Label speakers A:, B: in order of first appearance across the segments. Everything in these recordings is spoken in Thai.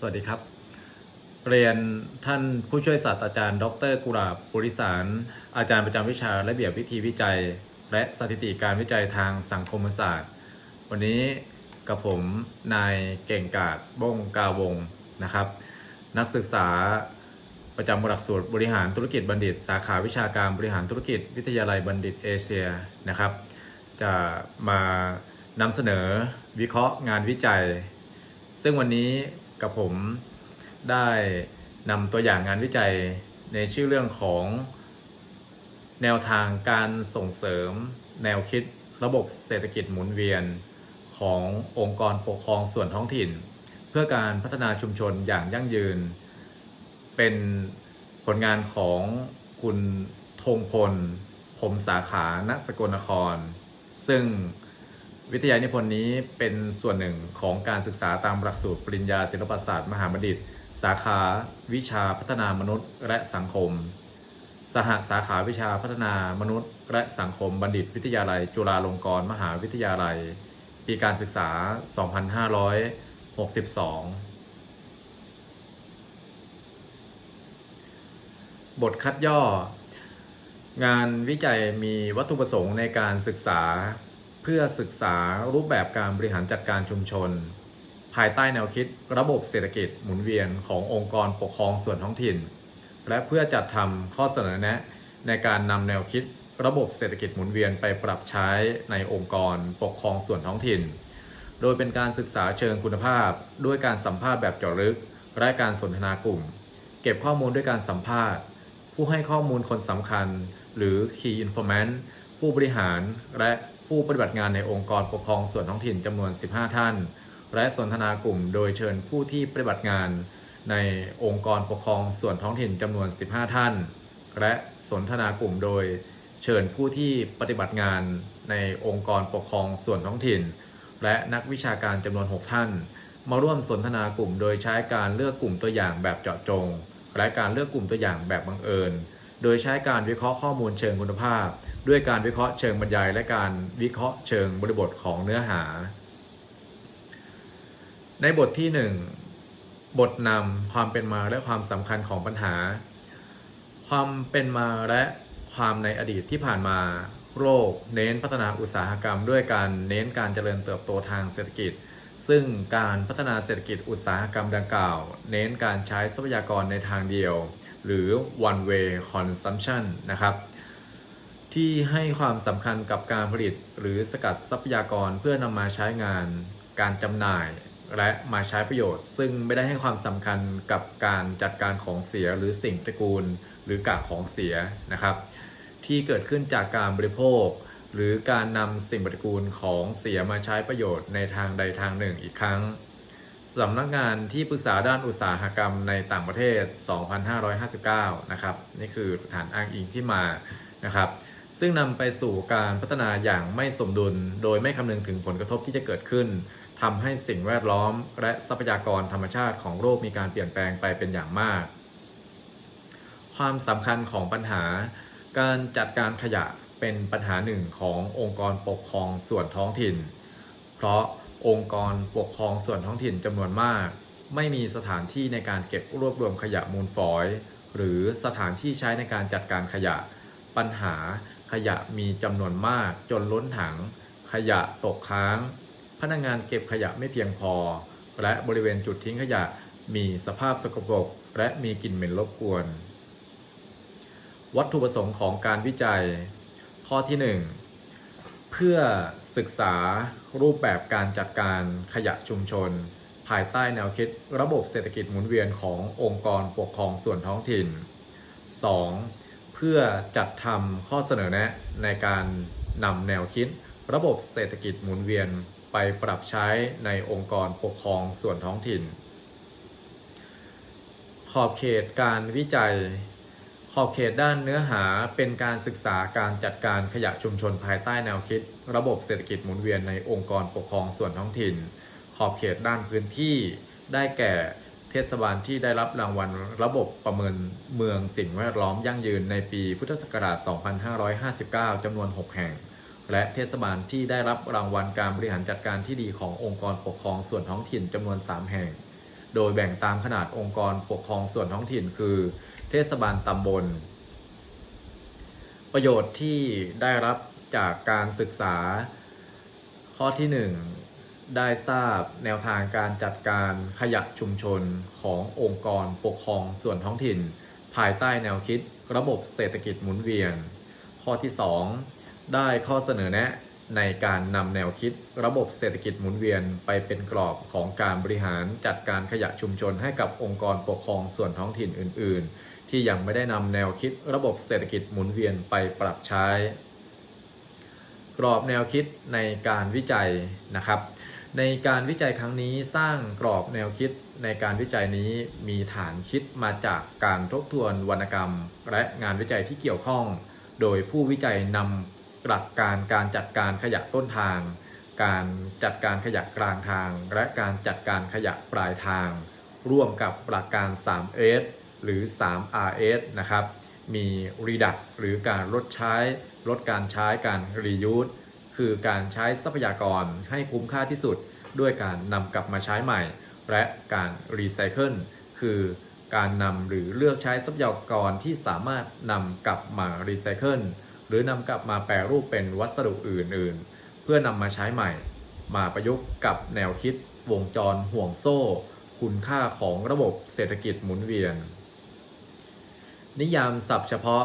A: สวัสดีครับ เรียนท่านผู้ช่วยศาสตราจารย์ ดรกุลาบปุริสาร อาจารย์ประจำวิชาระเบียบวิธีวิจัย และสถิติการวิจัยทางสังคมศาสตร์ วันนี้กับผมนายเก่งกาดบ้งกาวงนะครับ นักศึกษาประจำหลักสูตรบริหารธุรกิจบัณฑิต สาขาวิชาการบริหารธุรกิจ วิทยาลัยบัณฑิตเอเชียนะครับ จะมานำเสนอวิเคราะห์งานวิจัย ซึ่งวันนี้ กับผมได้นำตัวอย่างงานวิจัยในชื่อเรื่องของแนวทางการส่งเสริม แนวคิดระบบเศรษฐกิจหมุนเวียน ขององค์กรปกครองส่วนท้องถิ่น เพื่อการพัฒนาชุมชนอย่างยั่งยืน เป็นผลงานของคุณธงพลผมสาขาณสกลนคร ซึ่ง วิทยานิพนธ์นี้เป็นส่วนหนึ่งของการศึกษาตามหลักสูตรปริญญาศิลปศาสตร์มหาบัณฑิต สาขาวิชาพัฒนามนุษย์และสังคม สหสาขาวิชาพัฒนามนุษย์ และสังคมบัณฑิต วิทยาลัย จุฬาลงกรณ์มหาวิทยาลัย ปีการศึกษา 2562 บทคัดย่อ งานวิจัยมีวัตถุประสงค์ในการศึกษา พื่อศึกษารูปแบบการบริหารจัดการชุมชน ภายใต้แนวคิดระบบเศรษฐกิจหมุนเวียนขององค์กรปกครองส่วนท้องถิ่น และเพื่อจัดทำข้อเสนอแนะ ในการนำแนวคิดระบบเศรษฐกิจหมุนเวียนไปปรับใช้ในองค์กรปกครองส่วนท้องถิ่น โดยเป็นการศึกษาเชิงคุณภาพ ด้วยการสัมภาษณ์แบบเจาะลึกและการสนทนากลุ่ม เก็บข้อมูลด้วยการสัมภาษณ์ ผู้ให้ข้อมูลคนสำคัญ หรือ Key Informant ผู้บริหารและ ผู้ปฏิบัติงานในองค์กรปกครองส่วนท้องถิ่นจำนวน 15 ท่าน และสนทนากลุ่มโดยเชิญผู้ที่ปฏิบัติงานในองค์กรปกครองส่วนท้องถิ่นจำนวน 15 ท่าน และสนทนากลุ่มโดยเชิญผู้ที่ปฏิบัติงานในองค์กรปกครองส่วนท้องถิ่น และนักวิชาการจำนวน 6 ท่าน มาร่วมสนทนากลุ่มโดยใช้การเลือกกลุ่มตัวอย่างแบบเจาะจง และการเลือกกลุ่มตัวอย่างแบบบังเอิญ โดยใช้การวิเคราะห์ข้อมูลเชิงคุณภาพ ด้วยการวิเคราะห์เชิงบรรยาย และการวิเคราะห์เชิงบริบทของเนื้อหา ในบทที่ 1 บทนำความเป็นมาและความสำคัญของปัญหา ความเป็นมาและความในอดีตที่ผ่านมาโรคเน้นพัฒนาอุตสาหกรรม ด้วยการเน้นการเจริญเติบโตทางเศรษฐกิจ ซึ่งการพัฒนาเศรษฐกิจอุตสาหกรรมดังกล่าว เน้นการใช้ทรัพยากรในทางเดียว หรือ one way consumption นะครับ ที่ให้ความสำคัญกับการผลิตหรือสกัดทรัพยากรเพื่อนำมาใช้งานการจำหน่ายและมาใช้ประโยชน์ ซึ่งไม่ได้ให้ความสำคัญกับการจัดการของเสียหรือสิ่งตระกูล หรือกากของเสียนะครับ ที่เกิดขึ้นจากการบริโภค หรือการนำสิ่งปฏิกูลของเสียมาใช้ประโยชน์ในทางใดทางหนึ่งอีกครั้ง สำนักงานที่ปรึกษาด้านอุตสาหกรรมในต่างประเทศ 2559 นะครับ นี่คือฐานอ้างอิงที่มานะครับซึ่งนำไปสู่การพัฒนาอย่างไม่สมดุล โดยไม่คำนึงถึงผลกระทบที่จะเกิดขึ้นทำให้สิ่งแวดล้อม และทรัพยากรธรรมชาติของโลกมีการเปลี่ยนแปลงไปเป็นอย่างมาก ความสำคัญของปัญหา การจัดการขยะเป็นปัญหาหนึ่งขององค์กรปกครองส่วนท้องถิ่น เพราะ องค์กรปกครองส่วนท้องถิ่นจำนวนมาก ไม่มีสถานที่ในการเก็บรวบรวมขยะมูลฝอย หรือสถานที่ใช้ในการจัดการขยะ ปัญหาขยะมีจำนวนมาก จนล้นถัง ขยะตกค้าง พนักงานเก็บขยะไม่เพียงพอ และบริเวณจุดทิ้งขยะมีสภาพสกปรก และมีกลิ่นเหม็นรบกวน วัตถุประสงค์ของการวิจัย ข้อที่ 1 พื่อศึกษารูปแบบการจัดการขยะชุมชน ภายใต้แนวคิดระบบเศรษฐกิจหมุนเวียนขององค์กรปกครองส่วนท้องถิ่น 2. เพื่อจัดทำข้อเสนอแนะในการนำแนวคิด ระบบเศรษฐกิจหมุนเวียนไปปรับใช้ในองค์กรปกครองส่วนท้องถิ่น ขอบเขตการวิจัย ขอบเขตด้านเนื้อหาเป็นการศึกษาการจัดการขยะชุมชนภายใต้แนวคิด ระบบเศรษฐกิจหมุนเวียนในองค์กรปกครองส่วนท้องถิ่น ขอบเขตด้านพื้นที่ได้แก่เทศบาลที่ได้รับรางวัลระบบประเมินเมืองสิ่งแวดล้อมยั่งยืนในปีพุทธศักราช 2559 จำนวน 6 แห่ง และเทศบาลที่ได้รับรางวัลการบริหารจัดการที่ดีขององค์กรปกครองส่วนท้องถิ่นจำนวน 3 แห่ง โดยแบ่งตามขนาดองค์กรปกครองส่วนท้องถิ่น คือ เทศบาลตำบล ประโยชน์ที่ได้รับจากการศึกษา ข้อที่ 1 ได้ทราบแนวทางการจัดการขยะชุมชนขององค์กรปกครองส่วนท้องถิ่น ภายใต้แนวคิดระบบเศรษฐกิจหมุนเวียน ข้อที่ 2 ได้ข้อเสนอแนะในการนำแนวคิดระบบเศรษฐกิจหมุนเวียนไปเป็นกรอบของการบริหารจัดการขยะชุมชนให้กับองค์กรปกครองส่วนท้องถิ่นอื่น ที่ยังไม่ได้นำแนวคิดระบบเศรษฐกิจหมุนเวียนไปปรับใช้ กรอบแนวคิดในการวิจัยนะครับ ในการวิจัยครั้งนี้สร้างกรอบแนวคิดในการวิจัยนี้มีฐานคิดมาจากการทบทวนวรรณกรรม และงานวิจัยที่เกี่ยวข้อง โดยผู้วิจัยนำหลักการการจัดการขยะต้นทาง การจัดการขยะกลางทาง และการจัดการขยะปลายทาง ร่วมกับหลักการ 3S หรือ 3RS นะครับ มี reduct หรือการลดใช้ ลดการใช้การ reuse คือการใช้ทรัพยากรให้คุ้มค่าที่สุด ด้วยการนำกลับมาใช้ใหม่ และการรีไซเคิลคือการนำหรือเลือกใช้ทรัพยากรที่สามารถนำกลับมารีไซเคิลหรือนำกลับมาแปรรูปเป็นวัสดุอื่น ๆ เพื่อนำมาใช้ใหม่ มาประยุกต์กับแนวคิดวงจรห่วงโซ่ คุณค่าของระบบเศรษฐกิจหมุนเวียน นิยามศัพท์เฉพาะ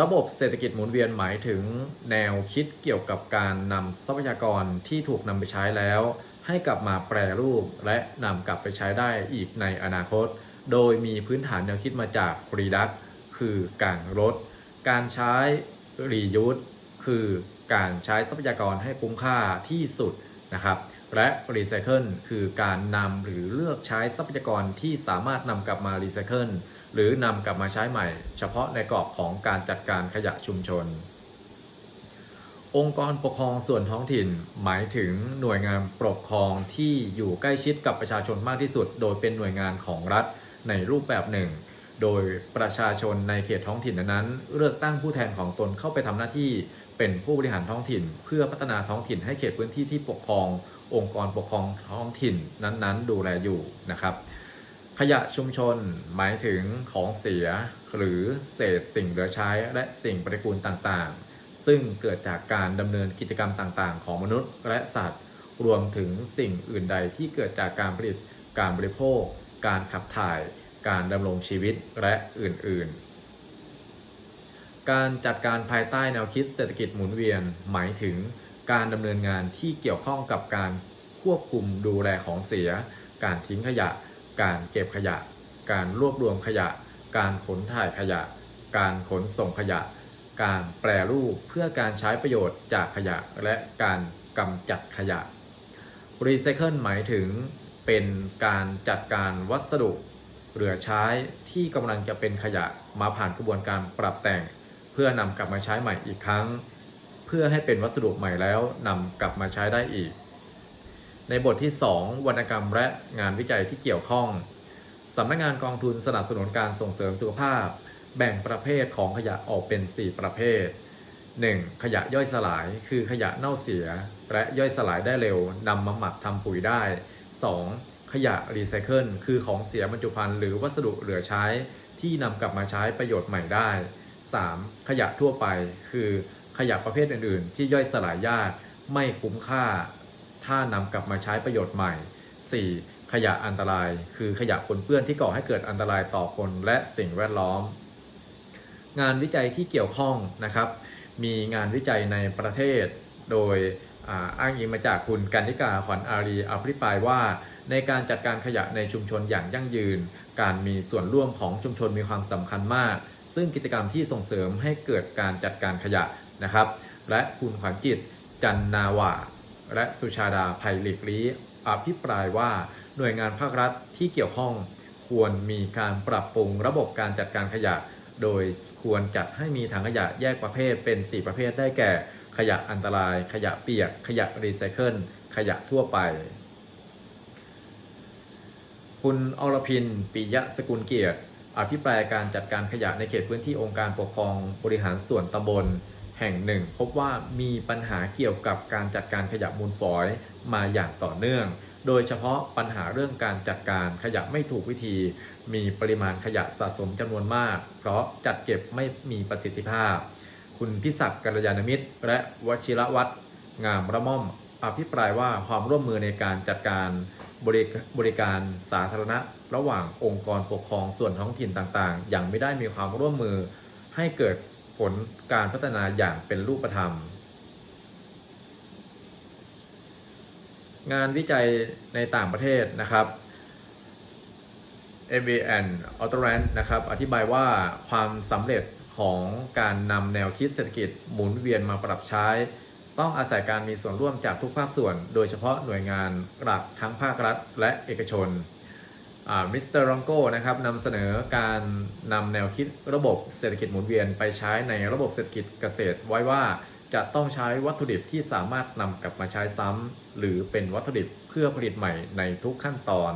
A: ระบบเศรษฐกิจหมุนเวียนหมายถึง แนวคิดเกี่ยวกับการนำทรัพยากรที่ถูกนำไปใช้แล้ว ให้กลับมาแปรรูปและนำกลับไปใช้ได้อีกในอนาคต โดยมีพื้นฐานแนวคิดมาจากรีดักคือการลด การใช้รียูสคือการใช้ทรัพยากรให้คุ้มค่าที่สุดนะครับ และรีไซเคิลคือการนำหรือเลือกใช้ทรัพยากรที่สามารถนำกลับมารีไซเคิล หรือนำกลับมาใช้ใหม่ เฉพาะในกรอบของการจัดการขยะชุมชน องค์กรปกครองส่วนท้องถิ่น หมายถึงหน่วยงานปกครองที่อยู่ใกล้ชิดกับประชาชนมากที่สุด โดยเป็นหน่วยงานของรัฐในรูปแบบหนึ่ง โดยประชาชนในเขตท้องถิ่นนั้น เลือกตั้งผู้แทนของตนเข้าไปทำหน้าที่เป็นผู้บริหารท้องถิ่น เพื่อพัฒนาท้องถิ่นให้เขตพื้นที่ที่ปกครอง องค์กรปกครองท้องถิ่นนั้นๆ ดูแลอยู่นะครับ ขยะชุมชนหมายถึงของเสียหรือเศษสิ่งเหลือใช้และสิ่งปฏิกูลต่างๆ ซึ่งเกิดจากการดำเนินกิจกรรมต่างๆ ของมนุษย์และสัตว์ รวมถึงสิ่งอื่นใดที่เกิดจากการผลิต การบริโภค การขับถ่าย การดำรงชีวิตและอื่นๆ การจัดการภายใต้แนวคิดเศรษฐกิจหมุนเวียน หมายถึงการดำเนินงานที่เกี่ยวข้องกับการควบคุมดูแลของเสีย การทิ้งขยะ การเก็บขยะ การรวบรวมขยะ การขนถ่ายขยะ การขนส่งขยะ การแปรรูปเพื่อการใช้ประโยชน์จากขยะและการกำจัดขยะรีไซเคิลหมายถึงเป็นการจัดการวัสดุ เหลือใช้ที่กำลังจะเป็นขยะมาผ่านกระบวนการปรับแต่ง เพื่อนำกลับมาใช้ใหม่อีกครั้ง เพื่อให้เป็นวัสดุใหม่แล้วนำกลับมาใช้ได้อีก ในบทที่ 2 วรรณกรรมและงานวิจัยที่เกี่ยวข้องสำนักงานกองทุนสนับสนุนการส่งเสริมสุขภาพ แบ่งประเภทของขยะออกเป็น 4 ประเภท 1. ขยะย่อยสลายคือขยะเน่าเสีย และย่อยสลายได้เร็วนำมาหมักทำปุ๋ยได้ 2. ขยะรีไซเคิลคือของเสียบรรจุภัณฑ์หรือวัสดุเหลือใช้ที่นำกลับมาใช้ประโยชน์ใหม่ได้ 3. ขยะทั่วไป คือขยะประเภทอื่น ๆ ที่ย่อยสลายยากไม่คุ้มค่า ถ้านำกลับมาใช้ประโยชน์ใหม่ 4. ขยะอันตราย คือขยะปนเปื้อนที่ก่อให้เกิดอันตรายต่อคนและสิ่งแวดล้อม งานวิจัยที่เกี่ยวข้องนะครับ มีงานวิจัยในประเทศ โดยอ,อ้างอิงมาจากคุณกันนิกาขวัญอารีอภิปรายว่า ในการจัดการขยะในชุมชนอย่างยั่งยืน การมีส่วนร่วมของชุมชนมีความสำคัญมาก ซึ่งกิจกรรมที่ส่งเสริมให้เกิดการจัดการขยะนะครับ และคุณขวัญจิตจันนาวา และสุชาดาภัยหลีกลี้อภิปรายว่าหน่วยงานภาครัฐที่เกี่ยวข้องควรมีการปรับปรุงระบบการจัดการขยะ โดยควรจัดให้มีถังขยะแยกประเภทเป็น 4 ประเภทได้แก่ ขยะอันตราย ขยะเปียก ขยะรีไซเคิล ขยะทั่วไป คุณอรพินปิยะสกุลเกียรติ อภิปรายการจัดการขยะในเขตพื้นที่องค์การปกครองบริหารส่วนตำบล แห่งหนึ่ง พบว่ามีปัญหาเกี่ยวกับการจัดการขยะมูลฝอยมาอย่างต่อเนื่อง โดยเฉพาะปัญหาเรื่องการจัดการขยะไม่ถูกวิธี มีปริมาณขยะสะสมจำนวนมาก เพราะจัดเก็บไม่มีประสิทธิภาพ คุณพิศักดิ์กัลยาณมิตร และวชิรวัตรงามระม่อมอภิปรายว่าความร่วมมือในการจัดการบริบริการสาธารณะ ระหว่างองค์กรปกครองส่วนท้องถิ่นต่างๆยังไม่ได้มีความร่วมมือให้เกิด ผลการพัฒนาอย่างเป็นรูปธรรม งานวิจัยในต่างประเทศนะครับ m b n a u t o r a n นะครับ อธิบายว่าความสำเร็จของการนำแนวคิดเศรษฐกิจหมุนเวียนมาปรับใช้ ต้องอาศัยการมีส่วนร่วมจากทุกภาคส่วน โดยเฉพาะหน่วยงานหลักทั้งภาครัฐและเอกชน มิสเตอร์รองโก้นะครับนำเสนอการนำแนวคิดระบบเศรษฐกิจหมุนเวียนไปใช้ในระบบเศรษฐกิจเกษตรไว้ว่าจะต้องใช้วัตถุดิบที่สามารถนำกลับมาใช้ซ้ำหรือเป็นวัตถุดิบเพื่อผลิตใหม่ในทุกขั้นตอน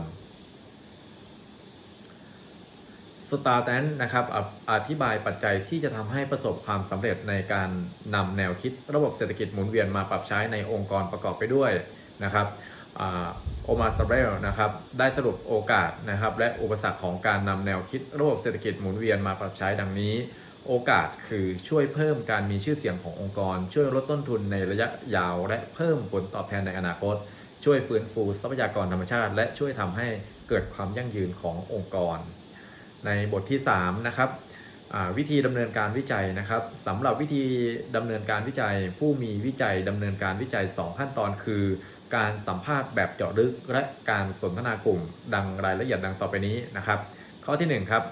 A: สตาร์แตนนะครับออธิบายปัจจัยที่จะทำให้ประสบความสำเร็จในการนำแนวคิดระบบเศรษฐกิจหมุนเวียนมาปรับใช้ในองค์กรประกอบไปด้วยนะครับ โอมาซาเรลนะครับได้สรุปโอกาสนะครับและอุปสรรคของการนำแนวคิดระบบเศรษฐกิจหมุนเวียนมาปรับใช้ดังนี้ โอกาสคือช่วยเพิ่มการมีชื่อเสียงขององค์กร ช่วยลดต้นทุนในระยะยาว และเพิ่มผลตอบแทนในอนาคต ช่วยฟื้นฟูทรัพยากรธรรมชาติ และช่วยทำให้เกิดความยั่งยืนขององค์กร ในบทที่3นะครับวิธีดำเนินการวิจัยนะครับสำหรับวิธีดำเนินการวิจัย ผู้มีวิจัยดำเนินการวิจัย 2 ขั้นตอนคือ การสัมภาษณ์แบบเจาะลึกและการสนทนากลุ่ม ดังรายละเอียดดังต่อไปนี้นะครับ ข้อที่1ครับ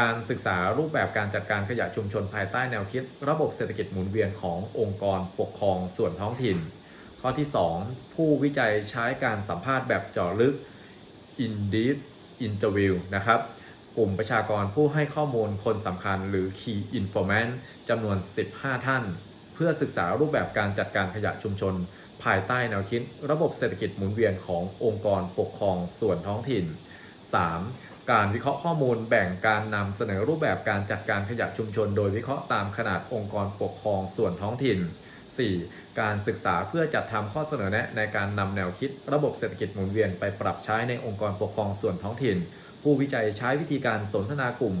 A: การศึกษารูปแบบการจัดการขยะชุมชนภายใต้แนวคิด ระบบเศรษฐกิจหมุนเวียนขององค์กรปกครองส่วนท้องถิ่น ข้อที่ 2 ผู้วิจัยใช้การสัมภาษณ์แบบเจาะลึก in depth interview นะครับ กลุ่มประชากรผู้ให้ข้อมูลคนสำคัญหรือ Key Informant จำนวน 15 ท่าน เพื่อศึกษารูปแบบการจัดการขยะชุมชน ภายใต้แนวคิดระบบเศรษฐกิจหมุนเวียนขององค์กรปกครองส่วนท้องถิ่น 3. การวิเคราะห์ข้อมูลแบ่งการนำเสนอรูปแบบการจัดการขยะชุมชน โดยวิเคราะห์ตามขนาดองค์กรปกครองส่วนท้องถิ่น 4. การศึกษาเพื่อจัดทำข้อเสนอแนะในการนำแนวคิดระบบเศรษฐกิจหมุนเวียนไปปรับใช้ในองค์กรปกครองส่วนท้องถิ่น ผู้วิจัยใช้วิธีการสนทนากลุ่ม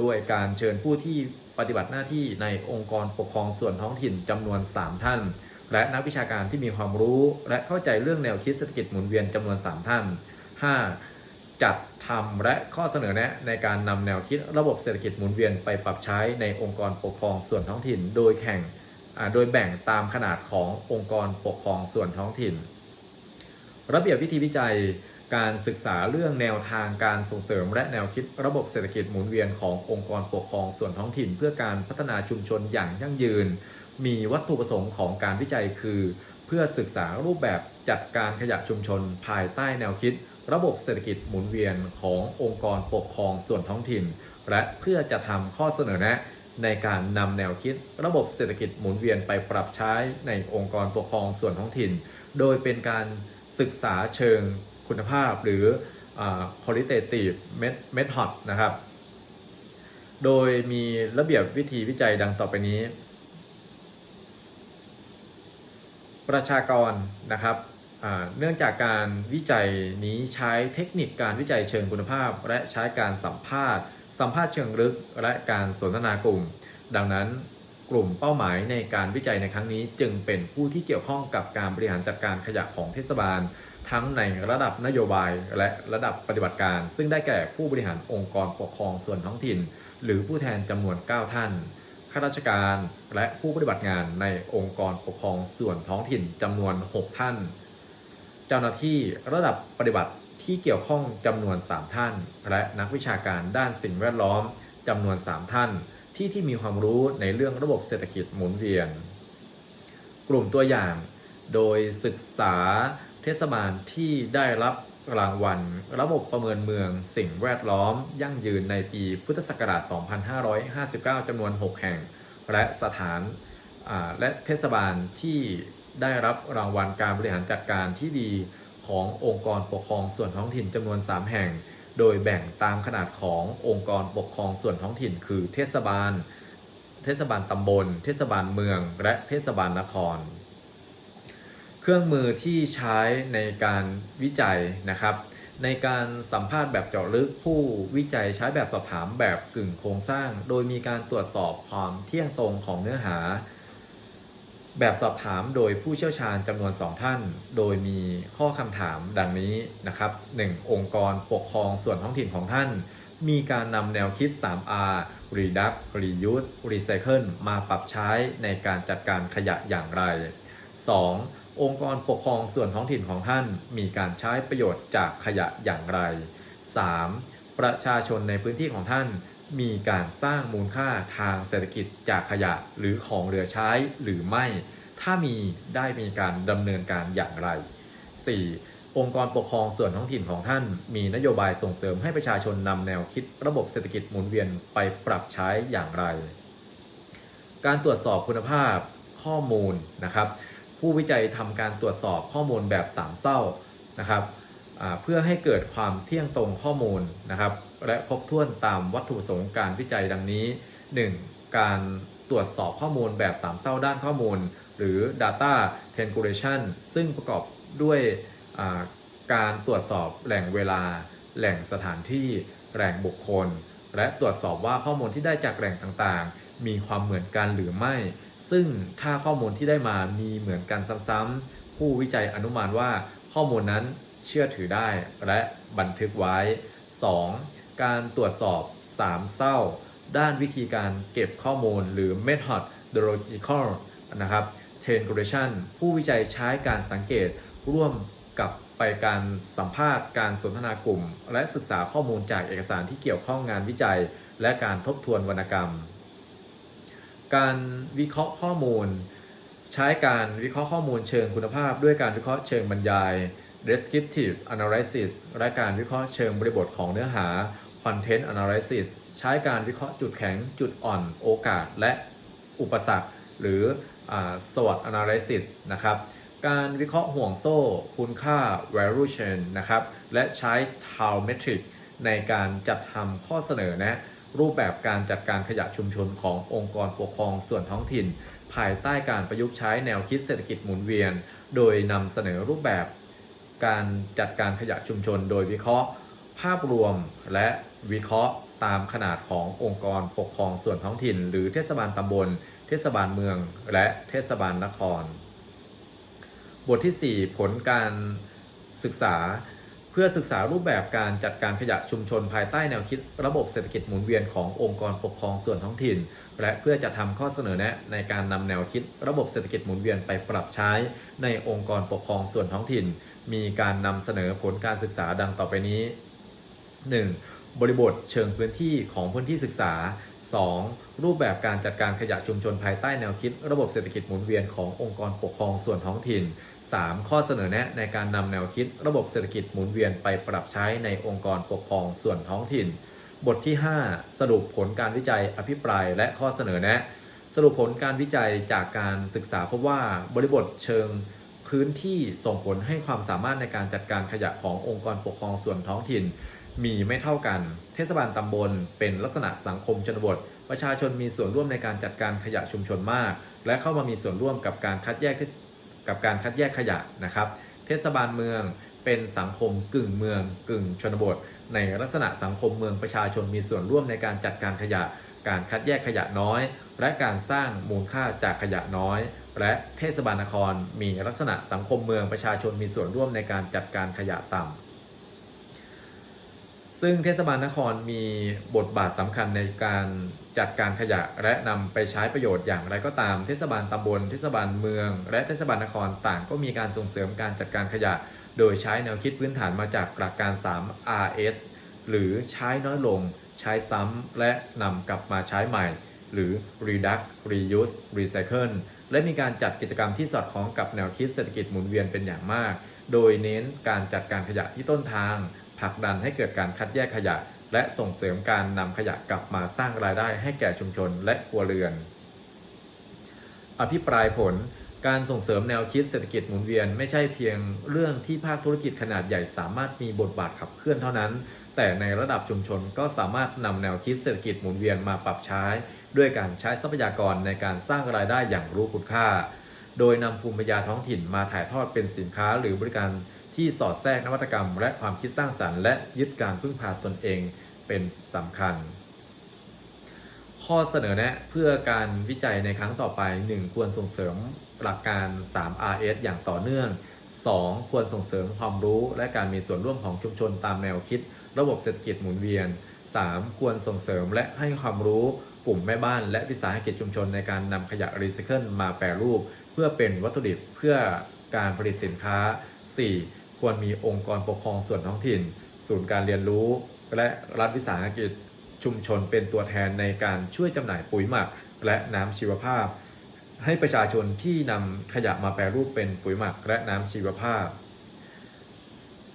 A: ด้วยการเชิญผู้ที่ปฏิบัติหน้าที่ในองค์กรปกครองส่วนท้องถิ่นจำนวน 3 ท่าน และนักวิชาการที่มีความรู้ และเข้าใจเรื่องแนวคิดเศรษฐกิจหมุนเวียนจำนวน 3 ท่าน 5. จัดทำและข้อเสนอแนะในการนำแนวคิดระบบเศรษฐกิจหมุนเวียนไปปรับใช้ในองค์กรปกครองส่วนท้องถิ่น โดยแข่งโดยแบ่งตามขนาดขององค์กรปกครองส่วนท้องถิ่น ระเบียบวิธีวิจัยการศึกษาเรื่องแนวทางการส่งเสริมและแนวคิดระบบเศรษฐกิจหมุนเวียนขององค์กรปกครองส่วนท้องถิ่น เพื่อการพัฒนาชุมชนอย่างยั่งยืน มีวัตถุประสงค์ของการวิจัยคือ เพื่อศึกษารูปแบบจัดการขยะชุมชน ภายใต้แนวคิด ระบบเศรษฐกิจหมุนเวียนขององค์กรปกครองส่วนท้องถิ่น และเพื่อจะทำข้อเสนอแนะ ในการนำแนวคิด ระบบเศรษฐกิจหมุนเวียนไปปรับใช้ในองค์กรปกครองส่วนท้องถิ่น โดยเป็นการศึกษาเชิงคุณภาพหรือ qualitative method นะครับ โดยมีระเบียบวิธีวิจัยดังต่อไปนี้ ประชากรนะครับเนื่องจากการวิจัยนี้ใช้เทคนิคการวิจัยเชิงคุณภาพ และใช้การสัมภาษณ์ สัมภาษณ์เชิงลึก และการสนทนากลุ่ม ดังนั้นกลุ่มเป้าหมายในการวิจัยในครั้งนี้ จึงเป็นผู้ที่เกี่ยวข้องกับการบริหารจัดการขยะของเทศบาล ทั้งในระดับนโยบายและระดับปฏิบัติการ ซึ่งได้แก่ผู้บริหารองค์กรปกครองส่วนท้องถิ่น หรือผู้แทนจำนวน 9 ท่าน ข้าราชการ และผู้ปฏิบัติงานในองค์กรปกครองส่วนท้องถิ่นจำนวน 6 ท่าน เจ้าหน้าที่ระดับปฏิบัติที่เกี่ยวข้องจำนวน 3 ท่าน และนักวิชาการด้านสิ่งแวดล้อมจำนวน 3 ท่าน ที่ที่มีความรู้ในเรื่องระบบเศรษฐกิจหมุนเวียน กลุ่มตัวอย่าง โดยศึกษาเทศบาลที่ได้รับ รางวัล ระบบประเมินเมือง สิ่งแวดล้อม ยั่งยืนในปีพุทธศักราช 2559 จำนวน 6 แห่ง และสถานและเทศบาลที่ได้รับรางวัลการบริหารจัดการที่ดีขององค์กรปกครองส่วนท้องถิ่นจำนวน 3 แห่ง โดยแบ่งตามขนาดขององค์กรปกครองส่วนท้องถิ่น คือเทศบาล เทศบาลตำบล เทศบาลเมือง และเทศบาลนคร เครื่องมือที่ใช้ในการวิจัยนะครับ ในการสัมภาษณ์แบบเจาะลึกผู้วิจัยใช้แบบสอบถามแบบกึ่งโครงสร้าง โดยมีการตรวจสอบความเที่ยงตรงของเนื้อหา แบบสอบถามโดยผู้เชี่ยวชาญจำนวน 2 ท่าน โดยมีข้อคำถามดังนี้นะครับ 1. องค์กรปกครองส่วนท้องถิ่นของท่าน มีการนำแนวคิด 3R Reduce Reuse Recycle มาปรับใช้ในการจัดการขยะอย่างไร 2. องค์กรปกครองส่วนท้องถิ่นของท่านมีการใช้ประโยชน์จากขยะอย่างไร 3. ประชาชนในพื้นที่ของท่านมีการสร้างมูลค่าทางเศรษฐกิจจากขยะหรือของเหลือใช้หรือไม่ ถ้ามีได้มีการดำเนินการอย่างไร 4. องค์กรปกครองส่วนท้องถิ่นของท่าน มีนโยบายส่งเสริมให้ประชาชนนำแนวคิดระบบเศรษฐกิจหมุนเวียนไปปรับใช้อย่างไร การตรวจสอบคุณภาพข้อมูลนะครับ ผู้วิจัยทำการตรวจสอบข้อมูลแบบสามเศร้านะครับเพื่อให้เกิดความเที่ยงตรงข้อมูลนะครับ และครบถ้วนตามวัตถุประสงค์การวิจัยดังนี้ 1. การตรวจสอบข้อมูลแบบสามเศร้าด้านข้อมูล หรือ data triangulation ซึ่งประกอบด้วยการตรวจสอบแหล่งเวลา แหล่งสถานที่ แหล่งบุคคล และตรวจสอบว่าข้อมูลที่ได้จากแหล่งต่างๆ มีความเหมือนกันหรือไม่ ซึ่งถ้าข้อมูลที่ได้มามีเหมือนกันซ้ำๆผู้วิจัยอนุมานว่าข้อมูลนั้นเชื่อถือได้และบันทึกไว้ 2. การตรวจสอบ 3 เศร้า ด้านวิธีการเก็บข้อมูลหรือ methodological นะครับ triangulation ผู้วิจัยใช้การสังเกตร่วมกับไปการสัมภาษณ์ การสนทนากลุ่ม และศึกษาข้อมูลจากเอกสารที่เกี่ยวข้องงานวิจัย และการทบทวนวรรณกรรม การวิเคราะห์ข้อมูล ใช้การวิเคราะห์ข้อมูลเชิงคุณภาพ ด้วยการวิเคราะห์เชิงบรรยาย descriptive analysis และการวิเคราะห์เชิงบริบทของเนื้อหา content analysis ใช้การวิเคราะห์จุดแข็ง จุดอ่อน โอกาส และอุปสรรค หรืออ่า SWOT analysis นะครับ การวิเคราะห์ห่วงโซ่ คุณค่า value chain นะครับ และใช้ Town metric ในการจัดทำข้อเสนอแนะ รูปแบบการจัดการขยะชุมชนขององค์กรปกครองส่วนท้องถิ่น ภายใต้การประยุกต์ใช้แนวคิดเศรษฐกิจหมุนเวียน โดยนำเสนอรูปแบบการจัดการขยะชุมชน โดยวิเคราะห์ ภาพรวมและวิเคราะห์ตามขนาดขององค์กรปกครองส่วนท้องถิ่น หรือเทศบาลตำบล เทศบาลเมือง และเทศบาลนคร บทที่ 4 ผลการศึกษา พื่อศึกษารูปแบบการจัดการขยะชุมชนภายใต้แนวคิดระบบเศรษฐกิจหมุนเวียนขององค์กรปกครองส่วนท้องถิ่น และเพื่อจะทำข้อเสนอแนะในการนำแนวคิดระบบเศรษฐกิจหมุนเวียนไปปรับใช้ในองค์กรปกครองส่วนท้องถิ่น มีการนำเสนอผลการศึกษาดังต่อไปนี้ 1. บริบทเชิงพื้นที่ของพื้นที่ศึกษา 2. รูปแบบการจัดการขยะชุมชนภายใต้แนวคิด ระบบเศรษฐกิจหมุนเวียนขององค์กรปกครองส่วนท้องถิ่น 3. ข้อเสนอแนะในการนำแนวคิดระบบเศรษฐกิจหมุนเวียนไปปรับใช้ในองค์กรปกครองส่วนท้องถิ่น บทที่ 5 สรุปผลการวิจัยอภิปรายและข้อเสนอแนะ สรุปผลการวิจัยจากการศึกษาพบว่าบริบทเชิงพื้นที่ส่งผลให้ความสามารถในการจัดการขยะขององค์กรปกครองส่วนท้องถิ่น มีไม่เท่ากัน เทศบาลตำบล เป็นลักษณะสังคมชนบท ประชาชนมีส่วนร่วมในการจัดการขยะชุมชนมาก และเข้ามามีส่วนร่วมกับการคัดแยกที่ กับการคัดแยกขยะนะครับ เทศบาลเมืองเป็นสังคมกึ่งเมืองกึ่งชนบท ในลักษณะสังคมเมืองประชาชนมีส่วนร่วมในการจัดการขยะ การคัดแยกขยะน้อย และการสร้างมูลค่าจากขยะน้อย และเทศบาลนครมีลักษณะสังคมเมืองประชาชนมีส่วนร่วมในการจัดการขยะต่ำซึ่งเทศบาลนครมีบทบาทสำคัญในการ จัดการขยะและนำไปใช้ประโยชน์อย่างไรก็ตาม เทศบาลตำบล เทศบาลเมือง และเทศบาลนครต่างก็มีการส่งเสริมการจัดการขยะ โดยใช้แนวคิดพื้นฐานมาจากหลักการ 3 RS หรือใช้น้อยลง ใช้ซ้ำและนำกลับมาใช้ใหม่ หรือ reduce reuse recycle และมีการจัดกิจกรรมที่สอดคล้องกับแนวคิดเศรษฐกิจหมุนเวียนเป็นอย่างมาก โดยเน้นการจัดการขยะที่ต้นทางผลักดันให้เกิดการคัดแยกขยะ และส่งเสริมการนำขยะกลับมาสร้างรายได้ให้แก่ชุมชนและครัวเรือน อภิปรายผลการส่งเสริมแนวคิดเศรษฐกิจหมุนเวียนไม่ใช่เพียงเรื่องที่ภาคธุรกิจขนาดใหญ่สามารถมีบทบาทขับเคลื่อนเท่านั้น แต่ในระดับชุมชนก็สามารถนำแนวคิดเศรษฐกิจหมุนเวียนมาปรับใช้ ด้วยการใช้ทรัพยากรในการสร้างรายได้อย่างรู้คุณค่า โดยนำภูมิปัญญาท้องถิ่นมาถ่ายทอดเป็นสินค้าหรือบริการ ที่สอดแทรกนวัตกรรม และความคิดสร้างสรรค์และยึดการพึ่งพาตนเองเป็นสำคัญ ข้อเสนอแนะเพื่อการวิจัยในครั้งต่อไป 1. ควรส่งเสริมหลักการ 3RS อย่างต่อเนื่อง 2. ควรส่งเสริมความรู้และการมีส่วนร่วมของชุมชนตามแนวคิด ระบบเศรษฐกิจหมุนเวียน 3. ควรส่งเสริมและให้ความรู้กลุ่มแม่บ้านและวิสาหกิจชุมชนในการนำขยะรีไซเคิลมาแปรรูป เพื่อเป็นวัตถุดิบเพื่อการผลิตสินค้า 4. ควรมีองค์กรปกครองส่วนท้องถิ่น ศูนย์การเรียนรู้ และรัฐวิสาหกิจชุมชนเป็นตัวแทนในการช่วยจำหน่ายปุ๋ยหมัก และน้ำชีวภาพ ให้ประชาชนที่นำขยะมาแปรรูปเป็นปุ๋ยหมักและน้ำชีวภาพ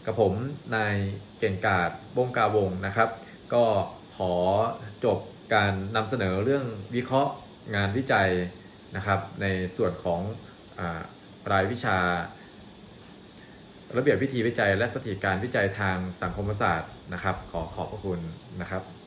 A: กับผมนายเก่งกาดบงกาวงนะครับ ก็ขอจบการนำเสนอเรื่องวิเคราะห์งานวิจัยนะครับ ในส่วนของอรายวิชา ระเบียบวิธีวิจัยและสถิติการวิจัยทางสังคมศาสตร์นะครับ ขอขอบพระคุณนะครับ